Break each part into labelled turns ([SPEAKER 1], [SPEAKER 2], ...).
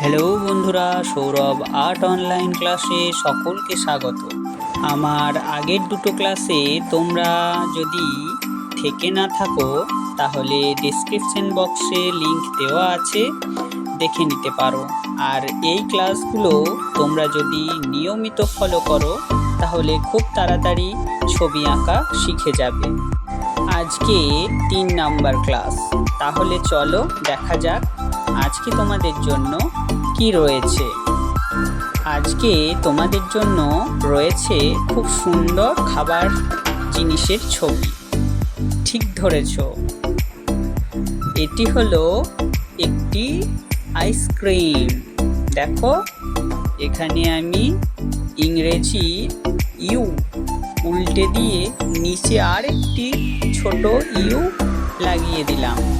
[SPEAKER 1] Hello বন্ধুরা, Sourav art online ক্লাসে সকলকে স্বাগত। আমার আগের দুটো ক্লাসে তোমরা যদি থেকে না থাকো, তাহলে ডিসক্রিপশন বক্সে লিংক দেওয়া আছে, দেখে নিতে পারো। আর এই ক্লাসগুলো তোমরা যদি নিয়মিত ফলো করো, তাহলে খুব তাড়াতাড়ি ছবি আঁকা শিখে যাবে। আজকে তিন নাম্বার ক্লাস তাহলে চলো দেখা যাক আজকে তোমাদের জন্য কি রয়েছে? আজকে তোমাদের জন্য রয়েছে খুব সুন্দর খাবার জিনিসের ছবি। ঠিক ধরেছ। এটি হলো একটি আইসক্রিম। দেখো, এখানে আমি ইংরেজি ইউ উল্টে দিয়ে নিচে আর একটি ছোট ইউ লাগিয়ে দিলাম।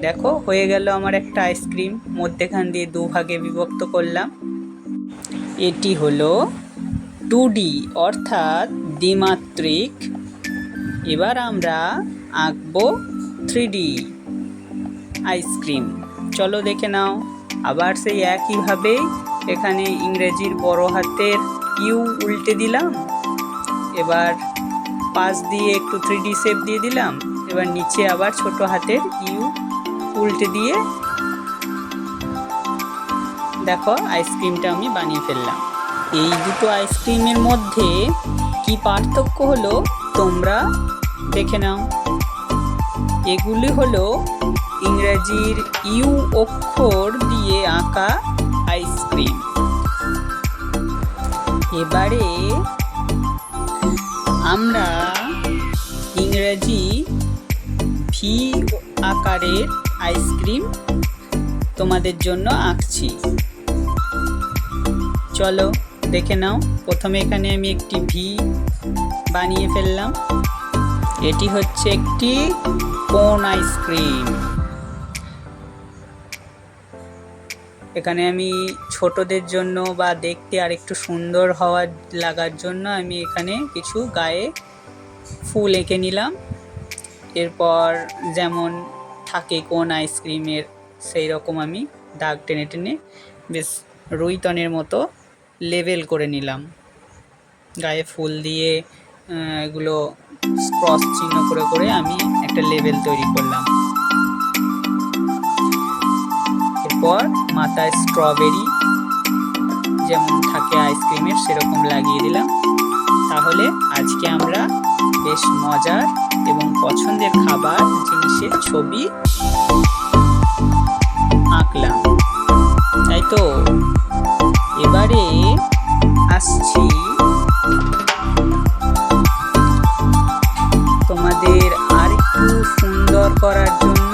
[SPEAKER 1] দেখো, হয়ে গেল আমার একটা আইসক্রিম। মধ্যেখান দিয়ে দু ভাগে বিভক্ত করলাম। এটি হলো টু ডি, অর্থাৎ দ্বিমাত্রিক। এবার আমরা আঁকবো থ্রি ডি আইসক্রিম। চলো দেখে নাও, আবার সেই একইভাবে এখানে ইংরেজির বড় হাতের ইউ উল্টে দিলাম। এবার পাশ দিয়ে একটু থ্রি ডি শেপ দিয়ে দিলাম। এবার নিচে আবার ছোট হাতের ইউ উল্টে দিয়ে দেখো আইসক্রিমটা আমি বানিয়ে ফেললাম। এই দুটো আইসক্রিমের মধ্যে কি পার্থক্য হলো তোমরা দেখে নাও। এগুলি হলো ইংরেজির ইউ অক্ষর দিয়ে আঁকা আইসক্রিম। এবারে আমরা ইংরেজি ভি আকারের আইসক্রিম তোমাদের জন্য আঁকছি। চলো, দেখে নাও। প্রথমে এখানে আমি একটি ভি বানিয়ে ফেললাম। এটি হচ্ছে একটি কোন আইসক্রিম। এখানে আমি ছোটদের জন্য বা দেখতে আর একটু সুন্দর হওয়ার লাগার জন্য আমি এখানে কিছু গায়ে ফুল এঁকে নিলাম। এরপর যেমন থাকে কোন আইসক্রিমের সেই রকম আমি দাগ টেনে টেনে বেশ রুইতনের মতো লেভেল করে নিলাম। গায়ে ফুল দিয়ে এগুলো ক্রস চিহ্ন করে করে আমি একটা লেভেল তৈরি করলাম। এরপর মাথায় স্ট্রবেরি যেমন থাকে আইসক্রিমের সেরকম লাগিয়ে দিলাম। তাহলে আজকে আমরা বেশ মজার এবং পছন্দের খাবার জিনিসের ছবি আঁকলাম। তাই তো? এবারে আসছি তোমাদের আর একটু সুন্দর করার জন্য,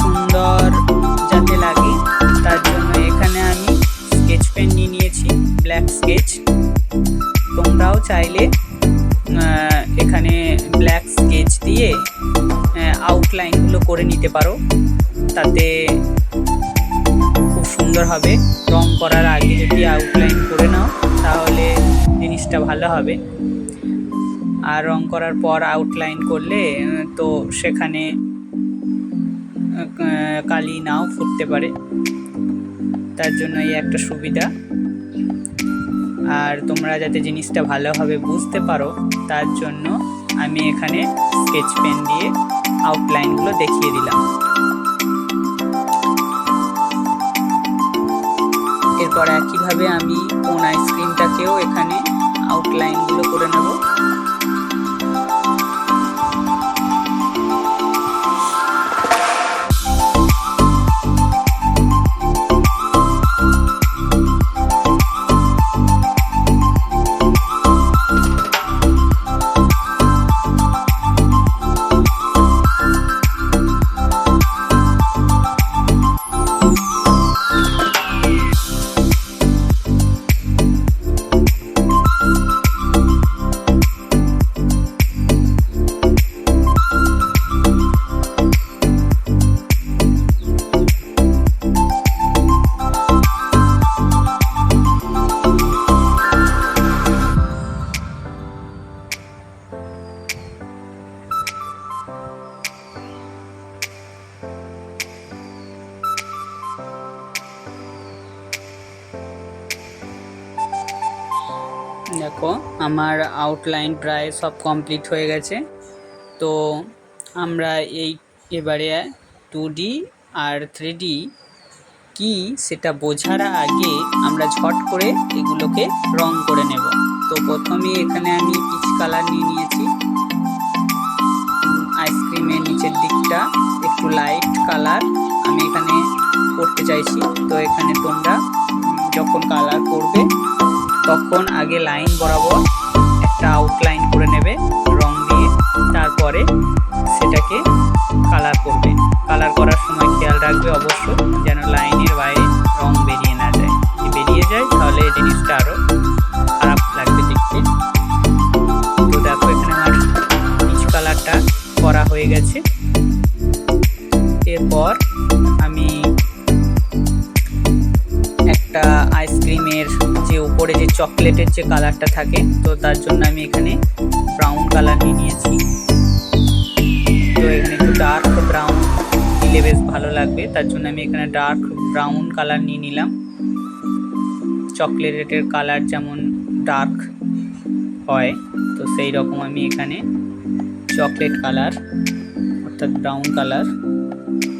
[SPEAKER 1] সুন্দর যাতে লাগে, তার জন্য এখানে আমি স্কেচ পেন নিয়ে নিয়েছি ব্ল্যাক স্কেচ তোমরাও চাইলে করে নিতে পারো। তাতে খুব সুন্দর হবে। রং করার আগে যদি আউটলাইন করে নাও, তাহলে জিনিসটা ভালো হবে। আর রং করার পর আউটলাইন করলে তো সেখানে কালি নাও ফুটতে পারে। তার জন্য এই একটা সুবিধা। আর তোমরা যাতে জিনিসটা ভালোভাবে বুঝতে পারো, তার জন্য আমি এখানে স্কেচ পেন দিয়ে আউটলাইনগুলো দেখিয়ে দিলাম। এরপর একইভাবে আমি কোন আইসক্রিমটাকেও এখানে আউটলাইনগুলো করে নেব। আমার আউটলাইন প্রায় সব কমপ্লিট হয়ে গেছে। তো আমরা এই এবারে টু ডি আর থ্রি ডি কি সেটা বোঝার আগে আমরা ঝট করে এগুলোকে রং করে নেব। তো প্রথমে এখানে আমি পিচ কালার নিয়ে নিয়েছি। আইসক্রিমের নিচের দিকটা একটু লাইট কালার আমি এখানে করতে চাইছি। তো এখানে তোমরা যখন কালার করবে তখন আগে লাইন বরাবর একটা আউটলাইন করে নেবে, রং দিয়ে তারপরে সেটাকে কালার করবে। কালার করার সময় খেয়াল রাখবে অবশ্য যেন লাইনের বাইরে রং বেরিয়ে না যায়। যদি বেরিয়ে যায় তাহলে জিনিসটা আরও খারাপ লাগবে দেখতে। তো দেখো এখানে আমার পিচ কালারটা করা হয়ে গেছে। এরপর যে উপরে যে চকলেটের যে কালারটা থাকে, তো তার জন্য আমি এখানে ব্রাউন কালার নিয়ে নিয়েছি। তো এখানে একটু ডার্ক ব্রাউন দিলে বেশ ভালো লাগবে। তার জন্য আমি এখানে ডার্ক ব্রাউন কালার নিয়ে নিলাম। চকলেটের কালার যেমন ডার্ক হয়, তো সেই রকম আমি এখানে চকলেট কালার অর্থাৎ ব্রাউন কালার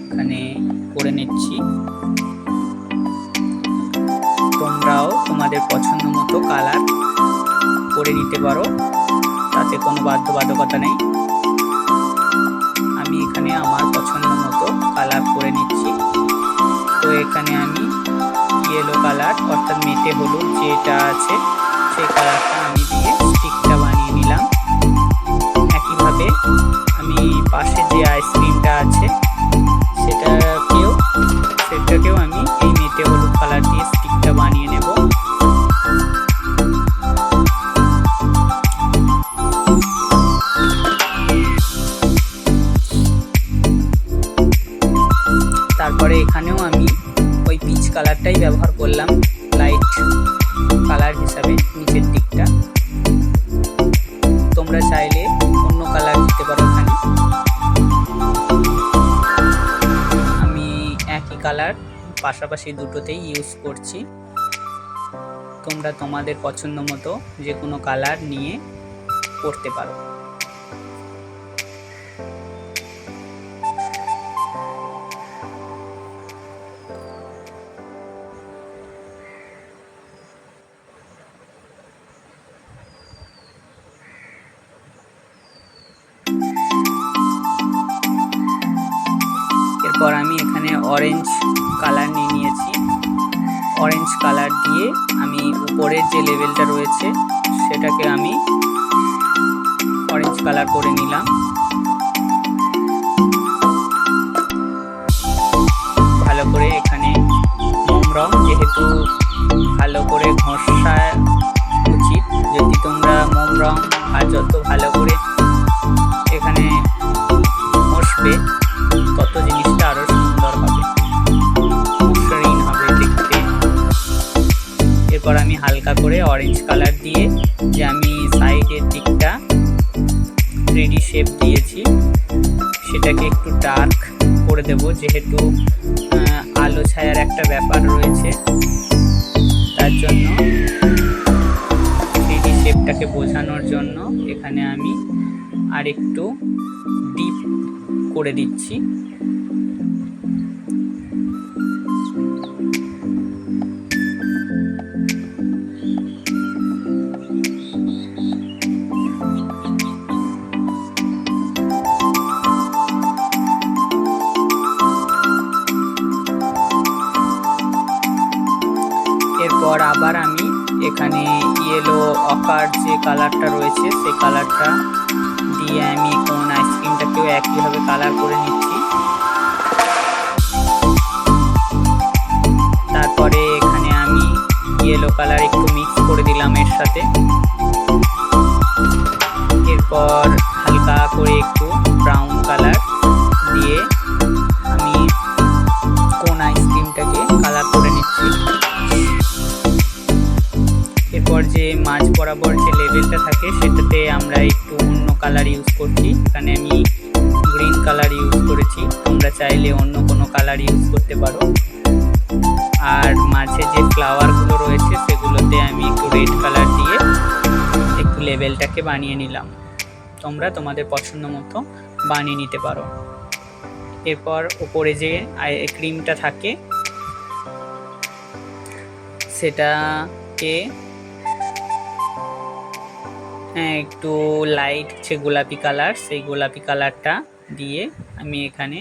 [SPEAKER 1] এখানে করে নিচ্ছি। তোমরাও তোমাদের পছন্দ মতো কালার করে নিতে পারো। তাতে কোনো বাধ্যবাধকতা নেই। আমি এখানে আমার পছন্দ মতো কালার করে নিচ্ছি। তো এখানে আমি ইয়েলো কালার অর্থাৎ মেটে হলুদ যেটা আছে, সেই কালারটা আমি দিয়ে স্টিকটা বানিয়ে নিলাম। একইভাবে আমি পাশে যে আইসক্রিমটা একই কালার পাশাপাশি দুটোতেই ইউজ করছি। তোমরা তোমাদের পছন্দ মতো যে কোনো কালার নিয়ে করতে পারো। অরেঞ্জ কালার দিয়ে আমি উপরের যে লেভেলটা রয়েছে, সেটাকে আমি অরেঞ্জ কালার করে নিলাম। ভালো করে এখানে মোম রং, যেহেতু ভালো করে ঘষা উচিত, যদি তোমরা মোম রং আর যত ভালো করে এরপর আমি হালকা করে অরেঞ্জ কালার দিয়ে যে আমি সাইডের দিকটা থ্রি শেপ দিয়েছি, সেটাকে একটু ডার্ক করে দেব। যেহেতু আলো ছায়ার একটা ব্যাপার রয়েছে, তার জন্য থ্রি শেপটাকে বোঝানোর জন্য এখানে আমি আর একটু ডিপ করে দিচ্ছি। অকার যে কালারটা রয়েছে সেই কালারটা দিয়ে আমি কোন আইসক্রিমটাকেও একইভাবে কালার করে নিচ্ছি। তারপরে এখানে আমি ইয়েলো কালার একটু মিক্স করে দিলাম এর সাথে। বানিয়ে নিলাম। তোমরা তোমাদের পছন্দ মতো বানিয়ে নিতে পারো। এরপর উপরে যে ক্রিমটা থাকে, সেটাকে হ্যাঁ একটু লাইট যে গোলাপি কালার সেই গোলাপি কালারটা দিয়ে আমি এখানে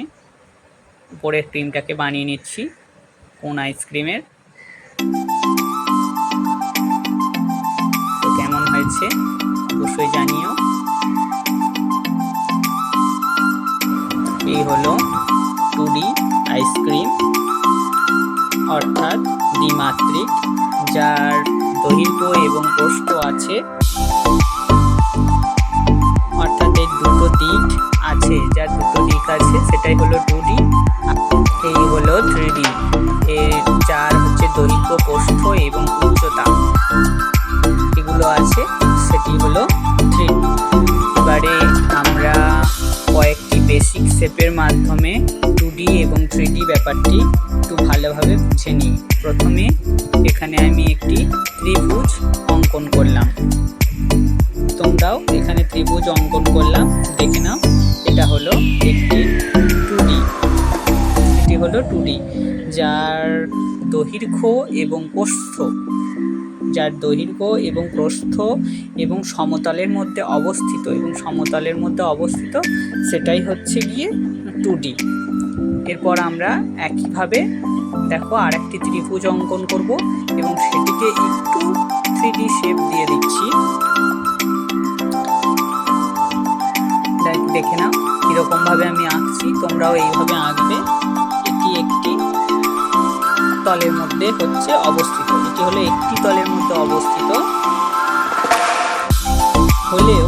[SPEAKER 1] উপরের ক্রিমটাকে বানিয়ে নিচ্ছি, কোন আইসক্রিমের কেমন হয়েছে? অবশ্যই জানিও। এই হলো টু ডি আইসক্রিম, অর্থাৎ দ্বিমাত্রিক, যার দৈর্ঘ্য এবং প্রস্থ আছে। অর্থাৎ এর দুটো দিক আছে, যার দুটো দিক আছে, সেটাই হলো টু ডি এই হলো থ্রি ডি এর যার হচ্ছে দৈর্ঘ্য প্রস্থ এবং উচ্চতা। এগুলো আছে, সেটি হলো থ্রি এবারে আমরা কয়েকটি বেসিক শেপের মাধ্যমে টু ডি এবং থ্রি ডি ব্যাপারটি একটু ভালোভাবে বুঝে নিই। প্রথমে এখানে আমি একটি ত্রিভুজ অঙ্কন করলাম। তোমরাও এখানে ত্রিভুজ অঙ্কন করলাম, দেখে নাও, এটা হলো একটি টু ডি এটি হলো টু ডি যার দৈর্ঘ্য এবং প্রস্থ যার দৈর্ঘ্য এবং প্রস্থ এবং সমতলের মধ্যে অবস্থিত এবং সমতলের মধ্যে অবস্থিত সেটাই হচ্ছে গিয়ে টু ডি এরপর আমরা একইভাবে দেখো আর একটি ত্রিভুজ অঙ্কন করব এবং সেটিকে একটু থ্রি শেপ দিয়ে দিচ্ছি। দেখে নাও, কীরকমভাবে আমি আঁকছি, তোমরাও এইভাবে আঁকবে। এটি একটি তলের মধ্যে হচ্ছে অবস্থিত। এটি হলো একটি তলের মধ্যে অবস্থিত। হলেও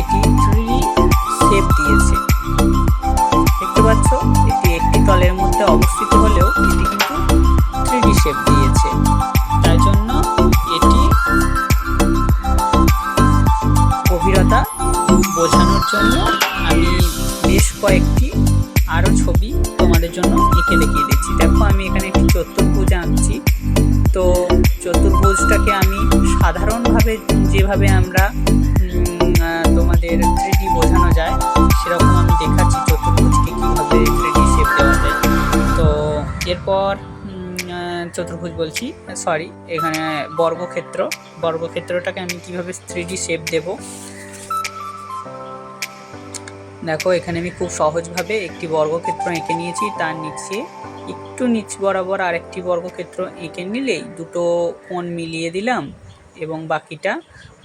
[SPEAKER 1] এটি থ্রি শেপ দিয়েছে। দেখতে পাচ্ছ, এটি একটি তলের মধ্যে অবস্থিত। চতুর্ভুজ বলছি সরি এখানে বর্গক্ষেত্র। বর্গক্ষেত্রটাকে আমি কীভাবে থ্রি ডি শেপ দেবো? দেখো, এখানে আমি খুব সহজভাবে একটি বর্গক্ষেত্র এঁকে নিয়েছি, তার নিচে একটু নিচ বরাবর আরেকটি বর্গক্ষেত্র এঁকে নিলেই দুটো কোণ মিলিয়ে দিলাম এবং বাকিটা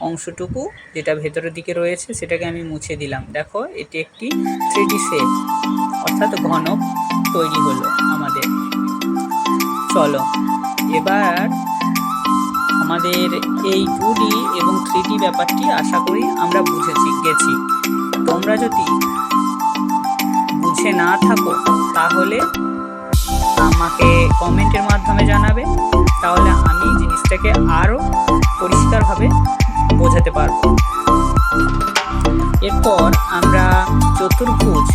[SPEAKER 1] অংশটুকু যেটা ভেতরের দিকে রয়েছে সেটাকে আমি মুছে দিলাম। দেখো, এটি একটি থ্রি ডি শেপ অর্থাৎ ঘনক তৈরি হলো আমাদের। চলো এবার আমাদের এই টু ডি এবং থ্রি ডি ব্যাপারটি আশা করি আমরা বুঝেছি, গেছি। তোমরা যদি বুঝে না থাকো, তাহলে আমাকে কমেন্টের মাধ্যমে জানাবে। তাহলে আমি জিনিসটাকে আরও পরিষ্কারভাবে বোঝাতে পারব। এরপর আমরা চতুর্ভুজ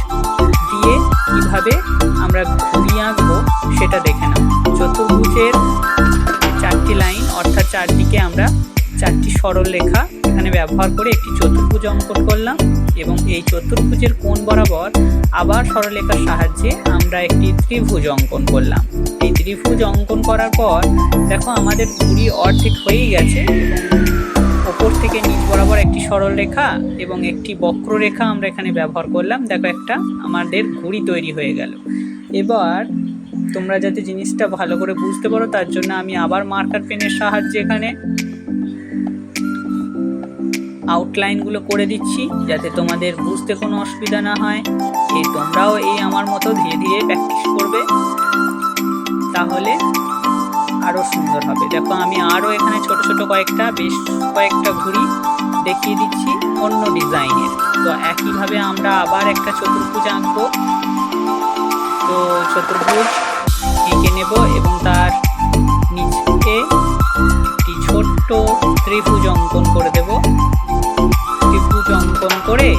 [SPEAKER 1] দিয়ে কীভাবে আমরা ঘুরিয়ে আঁকবো সেটা দেখে নাও। চতুর্ভুজের চারটি লাইন, অর্থাৎ চারদিকে আমরা চারটি সরল রেখা এখানে ব্যবহার করে একটি চতুর্ভুজ অঙ্কন করলাম এবং এই চতুর্ভুজের কোণ বরাবর আবার সরলরেখার সাহায্যে আমরা একটি ত্রিভুজ অঙ্কন করলাম। এই ত্রিভুজ অঙ্কন করার পর দেখো আমাদের ঘুড়ি অর্ধেক হয়েই গেছে ওপর থেকে নিচ বরাবর একটি সরল রেখা এবং একটি বক্ররেখা আমরা এখানে ব্যবহার করলাম। দেখো একটা আমাদের ঘুড়ি তৈরি হয়ে গেল। এবার তোমরা যাতে জিনিসটা ভালো করে বুঝতে পারো, তার জন্য আমি আবার মার্কার পেনের সাহায্যে এখানে আউটলাইনগুলো করে দিচ্ছি, যাতে তোমাদের বুঝতে কোনো অসুবিধা না হয়। এই তোমরাও এই আমার মতো ধীরে ধীরে প্র্যাকটিস করবে, তাহলে আরও সুন্দর হবে। দেখো, আমি আরও এখানে ছোট ছোট কয়েকটা, বেশ কয়েকটা ঘুড়ি দেখিয়ে দিচ্ছি অন্য ডিজাইনের তো একইভাবে আমরা আবার একটা চতুর্ভুজ আঁকবো। তো চতুর্ভুজ এঁকে নেব এবং তার নিচে একটি ছোট্ট ত্রিভুজ অঙ্কন করে দেব। ত্রিভুজ অঙ্কন করে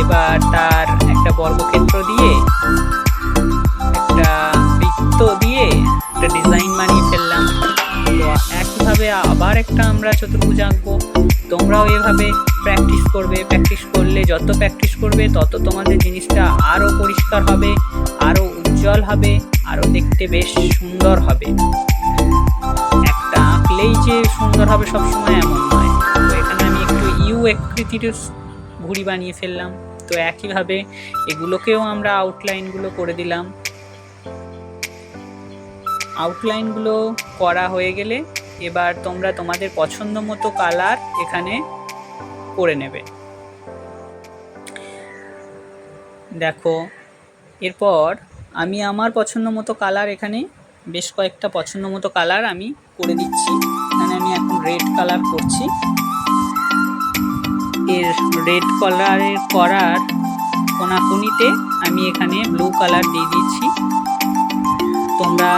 [SPEAKER 1] এবার তার একটা বর্গক্ষেত্র দিয়ে একটা বৃত্ত দিয়ে একটা ডিজাইন বানিয়ে ফেললাম। তো একইভাবে আবার একটা আমরা চতুর্ভুজ আঁকবো। তোমরাও এভাবে প্র্যাকটিস করবে। প্র্যাকটিস করলে যত প্র্যাকটিস করবে, তত তোমাদের জিনিসটা আরও পরিষ্কার হবে, আরও উজ্জ্বল হবে। আরও দেখতে বেশ সুন্দর হবে। একটা আঁকলেই যে সুন্দর হবে সবসময় এমন নয়। তো এখানে আমি একটু ইউ আকৃতির ঘুড়ি বানিয়ে ফেললাম। তো একইভাবে এগুলোকেও আমরা আউটলাইনগুলো করে দিলাম। আউটলাইনগুলো করা হয়ে গেলে এবার তোমরা তোমাদের পছন্দ মতো কালার এখানে করে নেবে। দেখো, এরপর আমি আমার পছন্দ মতো কালার এখানে, বেশ কয়েকটা পছন্দ মতো কালার আমি করে দিচ্ছি। এখানে আমি এখন রেড কালার করছি। এর রেড কালারের করার কোনাকুনিতে আমি এখানে ব্লু কালার দিয়ে দিচ্ছি। তোমরা,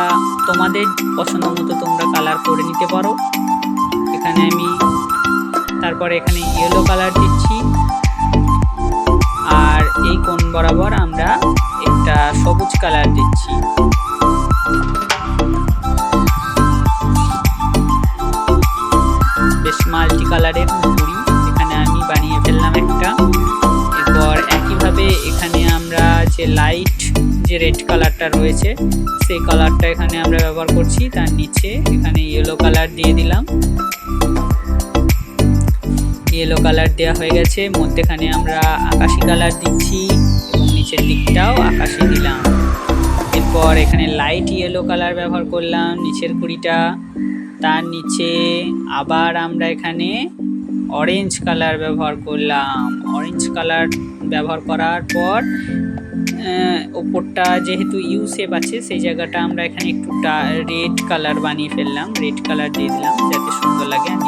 [SPEAKER 1] তোমাদের পছন্দ মতো তোমরা কালার করে নিতে পারো। এখানে আমি তারপরে এখানে ইয়েলো কালার দিচ্ছি। আর এই কোণ বরাবর আমরা একটা সবুজ কালার দিচ্ছি। বেশ মাল্টি কালারের ঘুড়ি এখানে আমি বানিয়ে ফেললাম একটা। এরপর একইভাবে এখানে আমরা যে লাইট যে রেড কালারটা রয়েছে, সেই কালারটা এখানে আমরা ব্যবহার করছি। তার নিচে এখানে ইয়েলো কালার দিয়ে দিলাম। ইয়েলো কালার দেওয়া হয়ে গেছে। মধ্যেখানে আমরা আকাশি কালার দিচ্ছি। নিচের দিকটাও আকাশে দিলাম। এরপর এখানে লাইট ইয়েলো কালার ব্যবহার করলাম নিচের কুড়িটা। তার নিচে আবার আমরা এখানে অরেঞ্জ কালার ব্যবহার করলাম। অরেঞ্জ কালার ব্যবহার করার পর ওপরটা যেহেতু ইউ আছে, সেই জায়গাটা আমরা এখানে একটু রেড কালার বানিয়ে ফেললাম। রেড কালার দিয়ে দিলাম যাতে সুন্দর লাগে আর